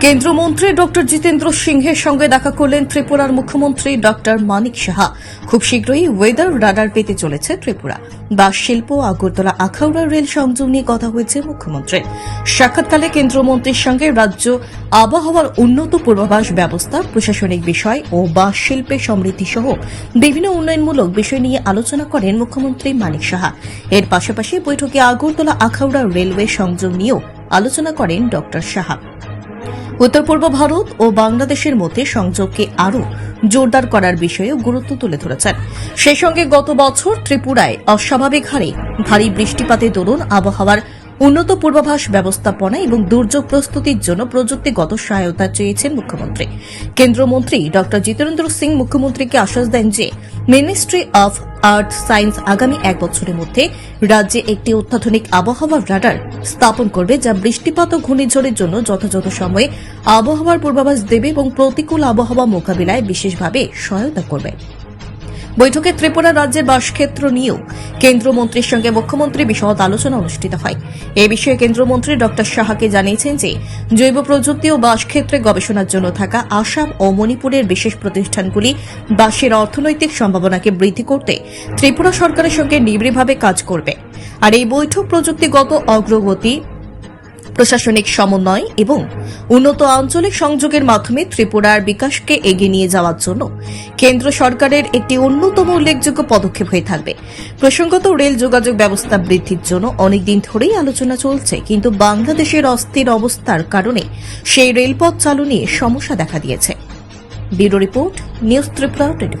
কেন্দ্রমন্ত্রী doctor Jitendra সিংহের সঙ্গে দেখা করলেন ত্রিপুরার মুখ্যমন্ত্রী ডক্টর মানিক সাহা। খুব শীঘ্রই ওয়েদার রাডার পেতে চলেছে ত্রিপুরা। বা শিল্প, আগরতলা, আখাউড়া রেল সংযোগ নিয়ে কথা হয়েছে মুখ্যমন্ত্রী। সাক্ষাৎকালে কেন্দ্রমন্ত্রীর সঙ্গে রাজ্য আবহাওয়ার উন্নত পূর্বাভাস ব্যবস্থা, প্রশাসনিক বিষয় ও বাস শিল্পের সমৃদ্ধি সহ বিভিন্ন উন্নয়নমূলক বিষয় নিয়ে আলোচনা করেন মুখ্যমন্ত্রী মানিক সাহা। এর পাশাপাশি বৈঠকে আগরতলা, আখাউড়া রেলওয়ে সংযোগ নিয়েও আলোচনা করেন ডক্টর সাহা। উত্তর পূর্ব ভারত ও বাংলাদেশের মধ্যে সংযোগকে আরও জোরদার করার বিষয়েও গুরুত্ব তুলে ধরেছেন। সেই সঙ্গে গত বছর ত্রিপুরায় অস্বাভাবিক হারে ভারী বৃষ্টিপাতে দরুন আবহাওয়ার উন্নত পূর্বাভাস ব্যবস্থাপনা এবং দুর্যোগ প্রস্তুতির জন্য প্রযুক্তিগত সহায়তা চেয়েছেন মুখ্যমন্ত্রী। কেন্দ্রমন্ত্রী ড. জিতেন্দ্র সিং মুখ্যমন্ত্রীকে আশ্বাস দেন যে, মিনিস্ট্রি অফ আর্থ সায়েন্স আগামী এক বছরের মধ্যে রাজ্যে একটি অত্যাধুনিক আবহাওয়া রাডার স্থাপন করবে যা বৃষ্টিপাত ও ঘূর্ণিঝড়ের জন্য যথাযথ সময়ে আবহাওয়ার পূর্বাভাস দেবে এবং প্রতিকূল আবহাওয়া মোকাবিলায় বিশেষভাবে সহায়তা করবে। বৈঠকে ত্রিপুরা রাজ্যের বাসক্ষেত্র নিয়েও কেন্দ্রমন্ত্রীর সঙ্গে মুখ্যমন্ত্রী বিশদ আলোচনা অনুষ্ঠিত হয়। এ বিষয়ে কেন্দ্রমন্ত্রী ড. সাহাকে জানিয়েছেন যে, জৈব প্রযুক্তি ও বাসক্ষেত্রে গবেষণার জন্য থাকা আসাম ও মণিপুরের বিশেষ প্রতিষ্ঠানগুলি বাসের অর্থনৈতিক সম্ভাবনাকে বৃদ্ধি করতে ত্রিপুরা সরকারের সঙ্গে নিবিড়ভাবে কাজ করবে। আর এই বৈঠক প্রযুক্তিগত অগ্রগতি প্রশাসনিক সমন্বয় এবং উন্নত আঞ্চলিক সংযোগের মাধ্যমে ত্রিপুরার বিকাশকে এগিয়ে নিয়ে যাওয়ার জন্য কেন্দ্র সরকারের একটি অন্যতম উল্লেখযোগ্য পদক্ষেপ হয়ে থাকবে। প্রসঙ্গত রেল যোগাযোগ ব্যবস্থা বৃদ্ধির জন্য অনেকদিন ধরেই আলোচনা চলছে, কিন্তু বাংলাদেশের অস্থির অবস্থার কারণে সেই রেলপথ চালু নিয়ে সমস্যা দেখা দিয়েছে। Bureau report, news Tripura twenty